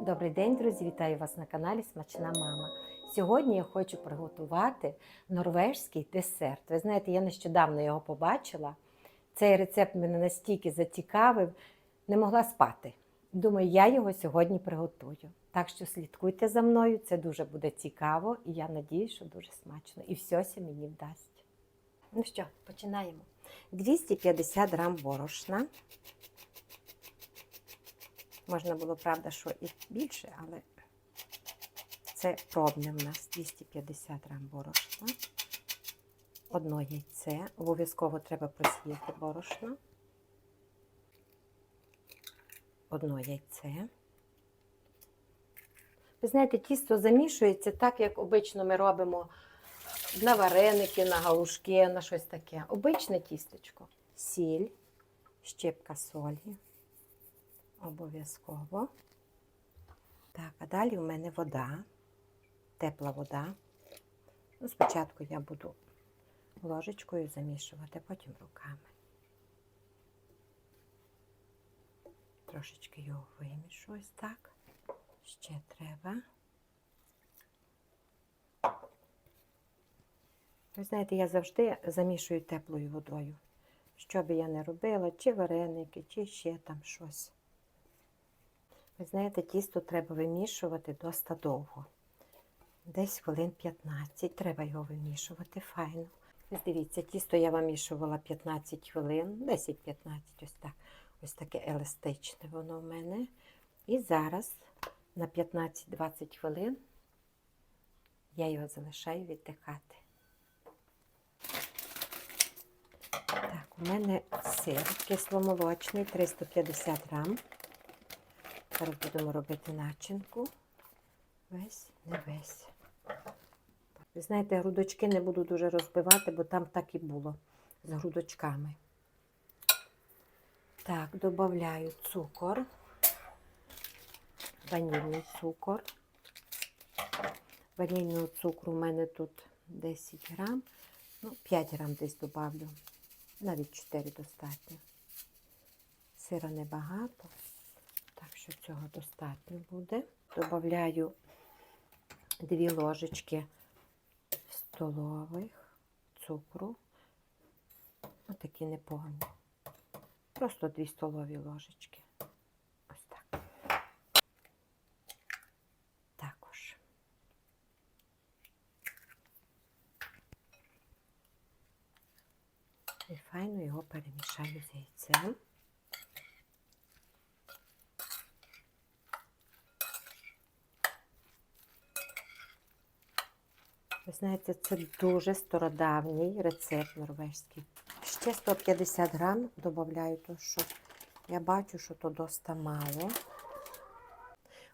Добрий день, друзі! Вітаю вас на каналі Смачна Мама. Сьогодні я хочу приготувати норвежський десерт. Ви знаєте, я нещодавно його побачила. Цей рецепт мене настільки зацікавив, не могла спати. Думаю, я його сьогодні приготую. Так що слідкуйте за мною, це дуже буде цікаво, і я надію, що дуже смачно. І все мені вдасть. Ну що, починаємо. 250 грам борошна. Можна було, правда, що і більше, але це пробне в нас 250 грам борошна. Одно яйце. Обов'язково треба просіяти борошно. Одно яйце. Ви знаєте, тісто замішується так, як обично ми робимо на вареники, на галушки, на щось таке. Обичне тістечко. Сіль, щепка солі. Обов'язково. Так, а далі у мене вода, тепла вода. Ну, спочатку я буду ложечкою замішувати, потім руками. Трошечки його вимішу ось так. Ще треба. Ви знаєте, я завжди замішую теплою водою. Що би я не робила, чи вареники, чи ще там щось. Ви знаєте, тісто треба вимішувати доста довго. Десь хвилин 15. Треба його вимішувати файно. Ось Дивіться, тісто я вимішувала 15 хвилин, 10-15, ось так. Ось таке еластичне воно в мене. І зараз на 15-20 хвилин я його залишаю віддихати. Так, у мене сир кисломолочний 350 грам. Зараз будемо робити начинку. Весь, не весь. Ви знаєте, грудочки не буду дуже розбивати, бо там так і було з грудочками. Так, додаю цукор, ванільний цукор. Ванільного цукру у мене тут 10 грам, ну, 5 грам десь додавлю, навіть 4 достатньо. Сира небагато. Так що цього достатньо буде. Добавляю 2 ложечки столових цукру. Отакі неповні. Просто 2 столові ложечки. Ось так. Також. І файно його перемішаю з яйцем. Ви знаєте, це дуже стародавній рецепт норвезький. Ще 150 грам додаю, тому що я бачу, що то доста мало.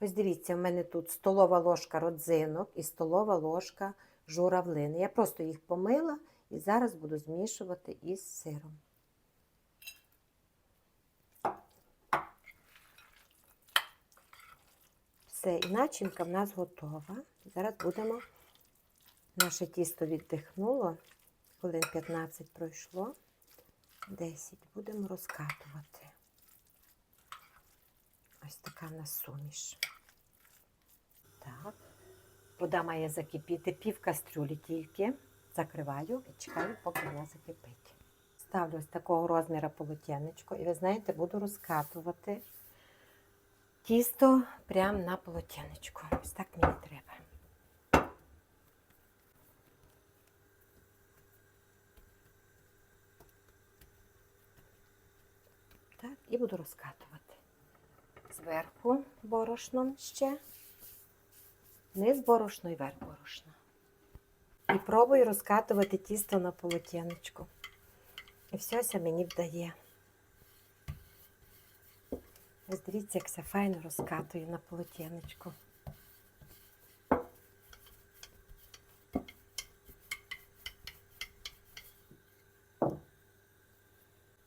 Ось дивіться, в мене тут столова ложка родзинок і столова ложка журавлини. Я просто їх помила і зараз буду змішувати із сиром. Все, і начинка в нас готова. Зараз будемо. Наше тісто віддихнуло, хвилин 15 пройшло, 10 будемо розкатувати. Ось така в нас суміш. Так. Вода має закипіти пів кастрюлі тільки. Закриваю і чекаю, поки вона закипить. Ставлю ось такого розміру полотенечко, і ви знаєте, буду розкатувати тісто прямо на полотенечку. Ось так мені треба. Так, і буду розкатувати. Зверху борошном ще, вниз борошно і верх борошна. І пробую розкатувати тісто на полотенечку. І все це мені вдає. Ось дивіться, як все файно розкатую на полотенечку.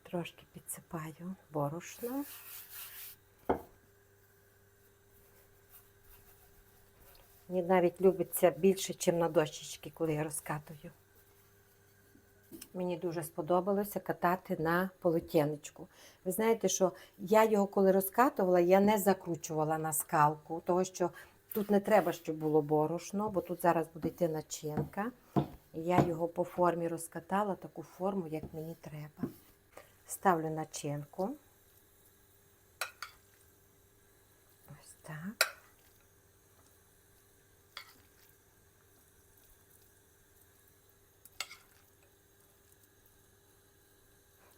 Трошки підсипаю борошно. Мені навіть любиться більше, ніж на дощечки, коли я розкатую. Мені дуже сподобалося катати на полотенечку. Ви знаєте, що я його коли розкатувала, я не закручувала на скалку, тому що тут не треба, щоб було борошно, бо тут зараз буде йти начинка. Я його по формі розкатала, таку форму, як мені треба. Ставлю начинку. Ось так.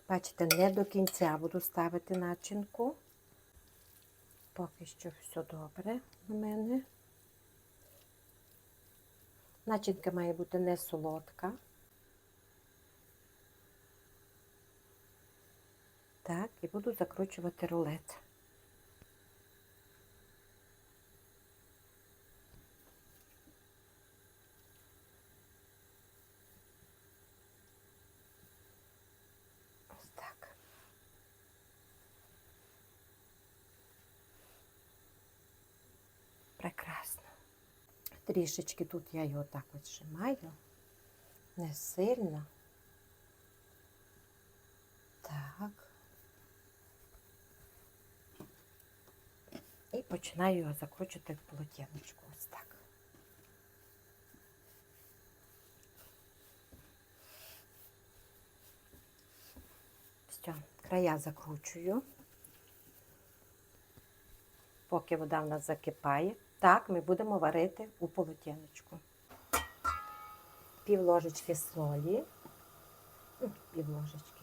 Бачите, не до кінця буду ставити начинку. Поки що все добре у мене. Начинка має бути не солодка. Так, і буду закручувати рулет. Ось так. Прекрасно. Трішечки тут я його так от зжимаю, не сильно. Так. Починаю його закручувати в полотенечку. Ось так. Все, края закручую. Поки вода в нас закипає. Так, ми будемо варити у полотенечку. Пів ложечки солі. Пів ложечки.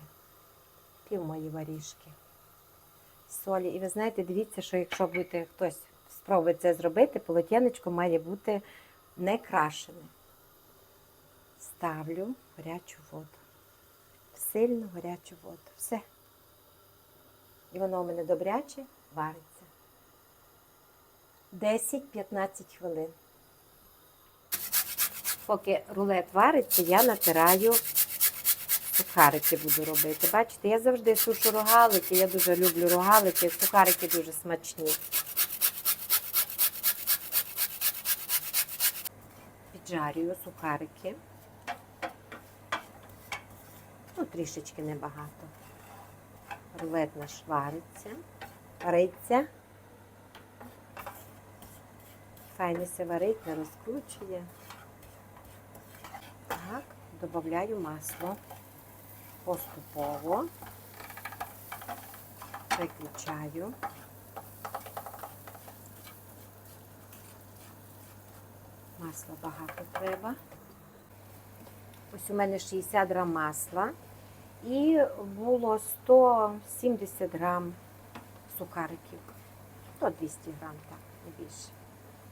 Пів мої варішки. Солі. І ви знаєте, дивіться, що якщо будете хтось спробує це зробити, полотенечко має бути не крашене. Ставлю гарячу воду. В сильну гарячу воду. Все. І воно у мене добряче вариться. 10-15 хвилин. Поки рулет вариться, я натираю сухарики буду робити. Бачите, я завжди сушу рогалики, я дуже люблю рогалики, сухарики дуже смачні. Піджарюю сухарики. Ну, трішечки небагато. Рулет наш вариться, вариться. Файно се варить, не розкручує. Так, додаю масло поступово. Виключаю. Масла багато треба. Ось у мене 60 грам масла і було 170 грам сухариків. То 200 грам, так, не більше.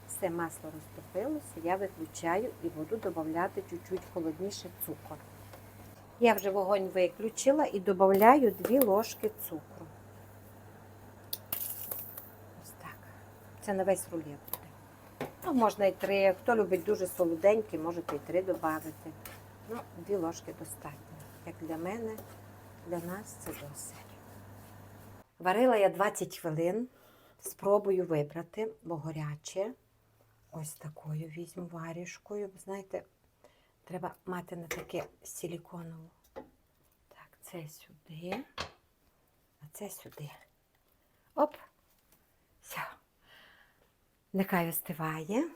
Все масло розтопилося, я виключаю і буду додати чуть-чуть холодніше цукор. Я вже вогонь виключила і додаю 2 ложки цукру. Ось так. Це на весь рулет буде. Ну, можна і три. Хто любить дуже солоденький, можете і три додати. Ну, 2 ложки достатньо. Як для мене, для нас це досить. Варила я 20 хвилин. Спробую вибрати, бо гаряче. Ось такою візьму варішкою. Знаєте, треба мати на таке силіконову. Так, це сюди, а це сюди. Оп. Все. Нехай остиває.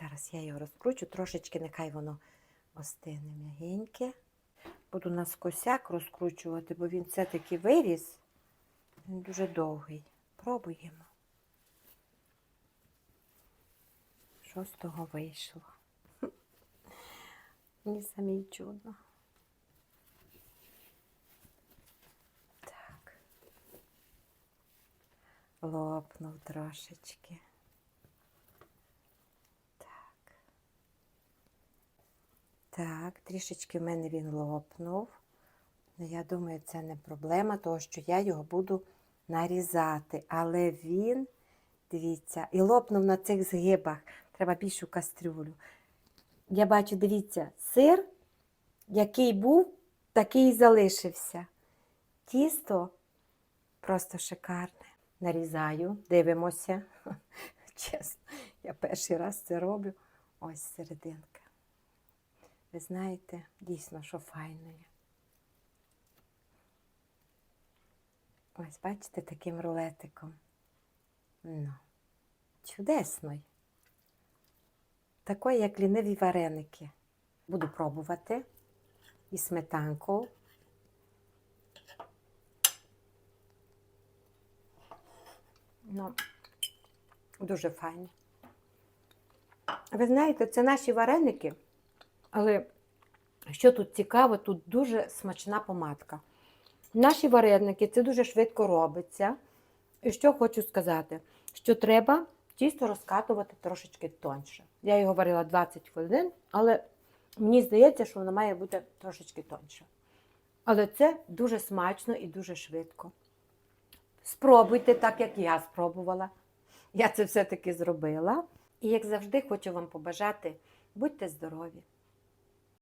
Зараз я його розкручу, трошечки нехай воно остине м'ягеньке. Буду наскосяк розкручувати, бо він все-таки виріс. Він дуже довгий. Пробуємо. Що з того вийшло? Мені самій чудно. Так. Лопнув трошечки. Так. Так, трішечки в мене він лопнув. Ну, я думаю, це не проблема, тому що я його буду нарізати. Але він, дивіться, і лопнув на цих згибах. Треба більшу кастрюлю. Я бачу, дивіться, сир, який був, такий і залишився. Тісто просто шикарне. Нарізаю, дивимося. Чесно, я перший раз це роблю. Ось серединка. Ви знаєте, дійсно, що файно є. Ось, бачите, таким рулетиком. Ну, чудесно. Такої, як ліниві вареники. Буду пробувати і сметанку. Ну, дуже файні. Ви знаєте, це наші вареники, але що тут цікаво, тут дуже смачна помадка. Наші вареники це дуже швидко робиться. І що хочу сказати, що треба тісто розкатувати трошечки тоньше. Я його варила 20 хвилин, але мені здається, що воно має бути трошечки тоньше. Але це дуже смачно і дуже швидко. Спробуйте так, як я спробувала. Я це все-таки зробила. І як завжди, хочу вам побажати, будьте здорові,